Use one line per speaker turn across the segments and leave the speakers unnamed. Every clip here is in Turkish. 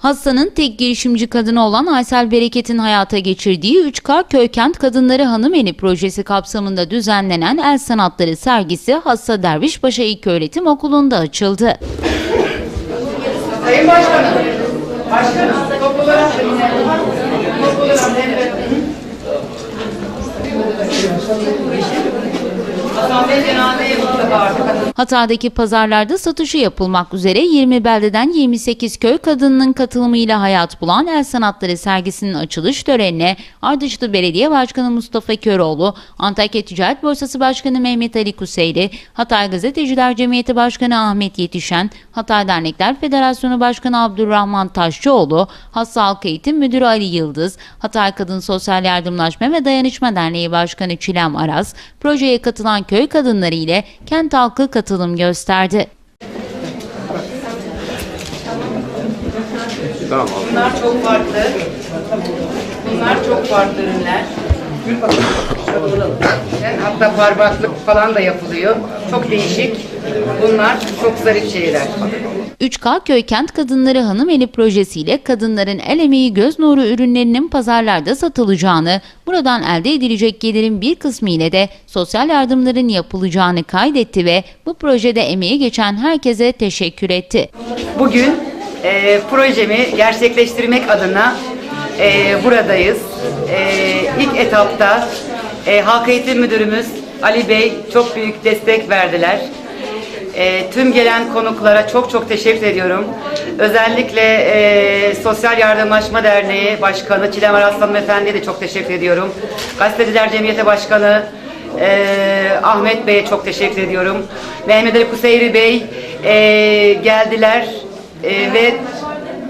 Hasan'ın tek girişimci kadını olan Aysel Bereket'in hayata geçirdiği 3K Köykent Kadınları Hanımeli projesi kapsamında düzenlenen el sanatları sergisi Hassa Dervişpaşa İlköğretim Okulu'nda açıldı.
Sayın Başkanım, Başkanım, top olarak top olarak evet. Hasan Bey
Hatay'daki pazarlarda satışı yapılmak üzere 20 beldeden 28 köy kadınının katılımıyla hayat bulan el sanatları sergisinin açılış törenine Ardıçlı Belediye Başkanı Mustafa Köroğlu, Antakya Ticaret Borsası Başkanı Mehmet Ali Kuseyri, Hatay Gazeteciler Cemiyeti Başkanı Ahmet Yetişen, Hatay Dernekler Federasyonu Başkanı Abdurrahman Taşçıoğlu, Hassa Halk Eğitim Müdürü Ali Yıldız, Hatay Kadın Sosyal Yardımlaşma ve Dayanışma Derneği Başkanı Çilem Aras, projeye katılan köy kadınları ile kent halkı katılım gösterdi.
Bunlar çok farklı. Bunlar çok farklı ürünler. Hatta parmaklık falan da yapılıyor. Çok değişik. Bunlar çok zarif şeyler.
3K Köykent Kadınları Hanımeli projesiyle kadınların el emeği göz nuru ürünlerinin pazarlarda satılacağını, buradan elde edilecek gelirin bir kısmı ile de sosyal yardımların yapılacağını kaydetti ve bu projede emeği geçen herkese teşekkür etti.
Bugün e, projemi gerçekleştirmek adına e, buradayız. E, ilk etapta e, Halk Eğitim Müdürümüz Ali Bey çok büyük destek verdiler. E, tüm gelen konuklara çok çok teşekkür ediyorum. Özellikle e, Sosyal Yardımlaşma Derneği Başkanı Çilem Araslan Efendi'ye de çok teşekkür ediyorum. Gazeteciler Cemiyeti Başkanı e, Ahmet Bey'e çok teşekkür ediyorum. Mehmet Ali Kuseyri Bey e, geldiler e, ve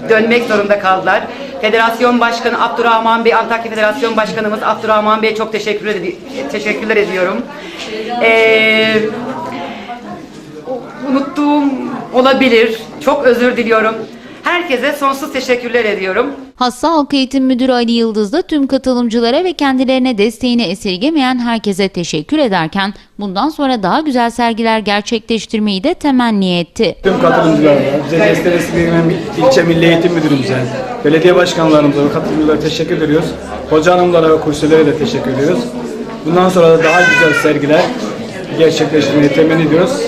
dönmek zorunda kaldılar. Federasyon Başkanı Abdurrahman Bey, Antakya Federasyon Başkanımız Abdurrahman Bey'e çok teşekkür edi- teşekkürler ediyorum. Ee, unuttuğum olabilir. Çok özür diliyorum. Herkese sonsuz teşekkürler ediyorum.
Hassa Halk Eğitim Müdürü Ali Yıldız da tüm katılımcılara ve kendilerine desteğini esirgemeyen herkese teşekkür ederken bundan sonra daha güzel sergiler gerçekleştirmeyi de temenni etti.
Tüm katılımcılara, bize destek esirgeyen ilçe milli eğitim müdürümüze, belediye başkanlarımıza ve katılımcılara teşekkür ediyoruz. Hoca hanımlara ve kursiyerlere de teşekkür ediyoruz. Bundan sonra da daha güzel sergiler gerçekleştirmeyi temenni ediyoruz.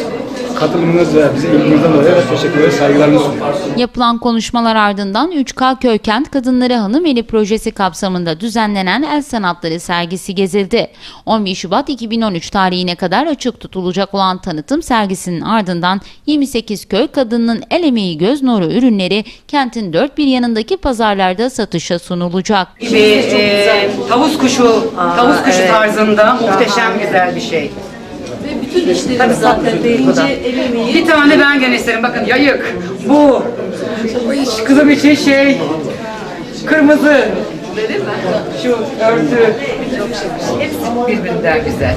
Katılımınız ve bize ilginizden dolayı teşekkür ederiz, saygılarımızı sunuyoruz.
Yapılan konuşmalar ardından 3K Köykent Kadınları Hanımeli projesi kapsamında düzenlenen el sanatları sergisi gezildi. 11 Şubat 2013 tarihine kadar açık tutulacak olan tanıtım sergisinin ardından 28 köy kadınının el emeği göz nuru ürünleri kentin dört bir yanındaki pazarlarda satışa sunulacak.
Gibi e, tavus kuşu, tavus kuşu tarzında muhteşem güzel bir şey.
Ve bütün işlerimiz zaten
tabii,
deyince
tabii.
el emeği.
Bir tane ben gene isterim. Bakın yayık, bu, kızım için şey, kırmızı, şu örtü. Hepsi birbirinden güzel.